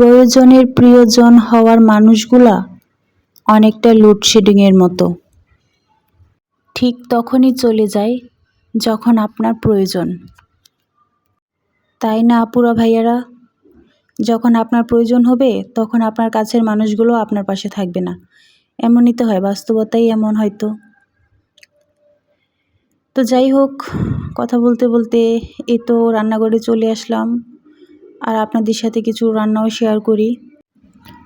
প্রয়োজনের প্রিয়জন হওয়ার মানুষগুলা অনেকটা লোডশেডিংয়ের মতো। ঠিক তখনই চলে যায় যখন আপনার প্রয়োজন। তাই না, আপুরা ভাইয়ারা? যখন আপনার প্রয়োজন হবে, তখন আপনার কাছের মানুষগুলো আপনার পাশে থাকবে না। এমনই তো হয়, বাস্তবতাই এমন হয়তো। তো যাই হোক, কথা বলতে বলতে এ তো রান্নাঘরে চলে আসলাম। আর আপনাদের সাথে কিছু রান্নাও শেয়ার করি।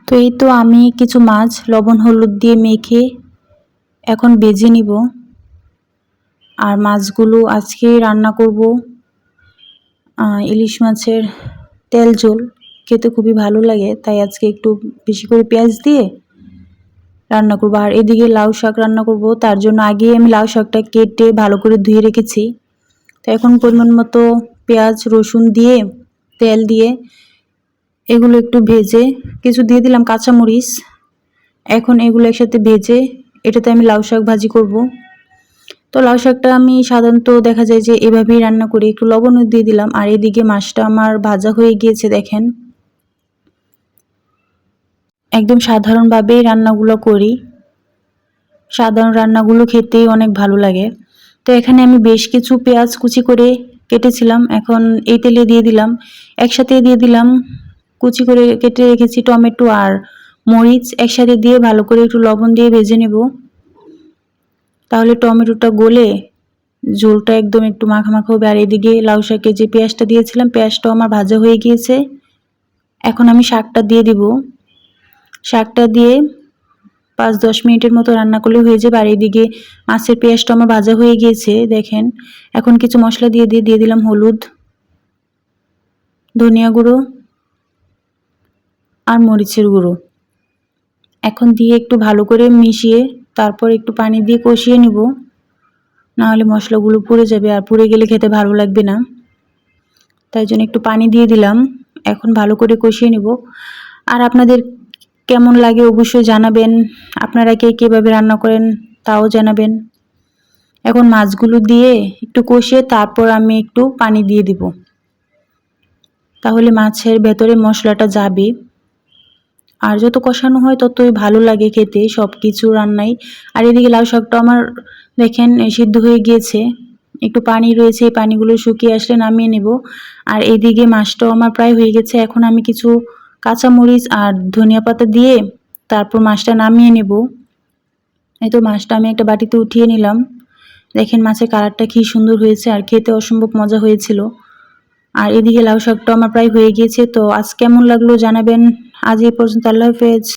তো এই তো আমি কিছু মাছ, লবণ, হলুদ দিয়ে মেখে এখন বেজে নিব। আর মাছগুলো আজকে রান্না করব ইলিশ মাছের তেল ঝোল। খেতে খুবই ভালো লাগে, তাই আজকে একটু বেশি করে পেঁয়াজ দিয়ে রান্না করব। আর এদিকে লাউ শাক রান্না করব, তার জন্য আগে আমি লাউ শাকটা কেটে ভালো করে ধুয়ে রেখেছি। তো এখন পরিমাণ মতো পেঁয়াজ, রসুন দিয়ে তেল দিয়ে এগুলো একটু ভেজে, কিছু দিয়ে দিলাম কাঁচামরিচ। এখন এগুলো একসাথে ভেজে, এটাতে আমি লাউ শাক ভাজি করব। তো লাউ শাকটা আমি সাধারণত দেখা যায় যে এভাবেই রান্না করি, একটু লবণও দিয়ে দিলাম। আর এদিকে মাছটা আমার ভাজা হয়ে গিয়েছে, দেখেন। একদম সাধারণভাবেই রান্নাগুলো করি। সাধারণ রান্নাগুলো খেতেই অনেক ভালো লাগে। তো এখানে আমি বেশ কিছু পেঁয়াজ কুচি করে কেটেছিলাম, এখন এই তেলে দিয়ে দিলাম। একসাথে দিয়ে দিলাম, কুচি করে কেটে রেখেছি টমেটো আর মরিচ। একসাথে দিয়ে ভালো করে একটু লবণ দিয়ে ভেজে নেব। তাহলে টমেটোটা গলে ঝোলটা একদম একটু মাখা মাখা হবে। আর এদিকে লাউ শাকে যে পেঁয়াজটা দিয়েছিলাম, পেঁয়াজটাও আমার ভাজা হয়ে গিয়েছে। এখন আমি শাকটা দিয়ে দিব। শাকটা দিয়ে পাঁচ দশ মিনিটের মতো রান্না করলে হয়ে যাবে। আর এদিকে মাছের পেঁয়াজটা আমার ভাজা হয়ে গিয়েছে, দেখেন। এখন কিছু মশলা দিয়ে দিয়ে দিয়ে দিলাম হলুদ, ধনিয়া গুঁড়ো আর মরিচের গুঁড়ো। এখন দিয়ে একটু ভালো করে মিশিয়ে তারপর একটু পানি দিয়ে কষিয়ে নিব। নাহলে মশলাগুলো পুড়ে যাবে আর পুড়ে গেলে খেতে ভালো লাগবে না। তাই জন্য একটু পানি দিয়ে দিলাম। এখন ভালো করে কষিয়ে নিব। আর আপনাদের কেমন লাগে অবশ্যই জানাবেন। আপনারা কে কীভাবে রান্না করেন তাও জানাবেন। এখন মাছগুলো দিয়ে একটু কষিয়ে তারপর আমি একটু পানি দিয়ে দিব। তাহলে মাছের ভেতরে মশলাটা যাবে। আর যত কষানো হয় ততই ভালো লাগে খেতে সব কিছু রান্নাই আর এদিকে লাউ শাকটা আমার দেখেন সিদ্ধ হয়ে গিয়েছে। একটু পানি রয়েছে, এই পানিগুলো শুকিয়ে আসলে নামিয়ে নেব। আর এদিকে মাছটাও আমার প্রায় হয়ে গেছে। এখন আমি কিছু কাঁচামরিচ আর ধনিয়া পাতা দিয়ে তারপর মাছটা নামিয়ে নেব। এই তো মাছটা আমি একটা বাটিতে উঠিয়ে নিলাম। দেখেন মাছের কালারটা কী সুন্দর হয়েছে আর খেতে অসম্ভব মজা হয়েছিল। আর এদিকে লাউ শাকটা আমার প্রায় হয়ে গিয়েছে, তো আজ কেমন লাগল জানাবেন। আজ এই পর্যন্ত আল্লাহ হাফেজ।